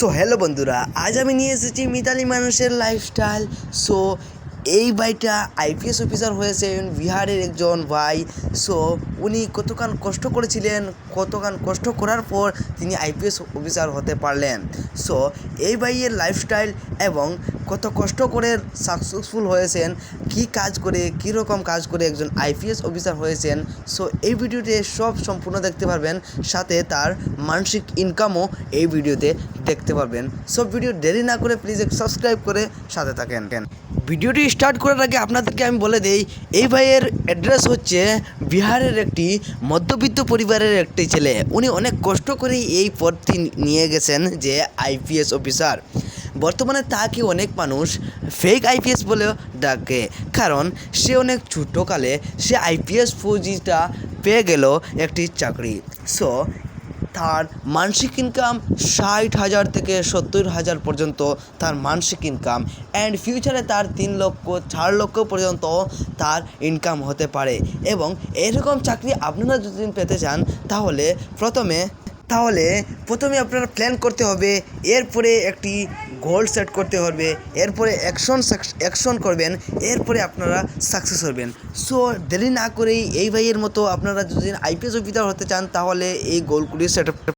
So hello বন্ধুরা, আজ আমি নিয়ে এসেছি মিতালি মানুষের লাইফস্টাইল সো এই ভাইটা আইপিএস অফিসার হয়েছেন বিহারের একজন ভাই. সো উনি কতখান কষ্ট করেছিলেন, কতখান কষ্ট করার পর তিনি আইপিএস অফিসার হতে পারলেন। সো এই ভাইয়ের লাইফস্টাইল এবং কত কষ্ট করে সাকসেসফুল হয়েছেন, কি কাজ করে, কী রকম কাজ করে একজন আইপিএস অফিসার হয়েছেন সো এই ভিডিওতে সব সম্পূর্ণ দেখতে পারবেন, সাথে তার মানসিক ইনকামও এই ভিডিওতে দেখতে পারবেন। সব ভিডিও দেরি না করে প্লিজ সাবস্ক্রাইব করে সাথে থাকেন। ভিডিওটি স্টার্ট করার আগে আপনাদেরকে আমি বলে দেই, এই ভাইয়ের অ্যাড্রেস হচ্ছে বিহারের একটি মধ্যবিত্ত পরিবারের একটি ছেলে। উনি অনেক কষ্ট করেই এই পদটি নিয়ে গেছেন যে আইপিএস অফিসার। বর্তমানে তাকে অনেক মানুষ ফেক আইপিএস বলেও ডাকে, কারণ সে অনেক ছোটোকালে সে আইপিএস ফৌজিটা পেয়ে গেল একটি চাকরি। সো তার মানসিক ইনকাম ষাট হাজার থেকে সত্তর হাজার পর্যন্ত তার মানসিক ইনকাম অ্যান্ড ফিউচারে তার তিন লক্ষ, চার লক্ষ পর্যন্ত তার ইনকাম হতে পারে। এবং এরকম চাকরি আপনারা যদি পেতে চান, তাহলে প্রথমে তাহলে প্রথমে আপনার প্ল্যান করতে হবে, এরপরে একটি গোল সেট করতে হবে, এরপরে অ্যাকশন অ্যাকশন করবেন, এরপরে আপনারা সাকসেস হবেন। সো দেরি না করেই এই ভাইয়ের মতো আপনারা যদি আইপিএস অফিসার হতে চান, তাহলে এই গোলগুলি সেট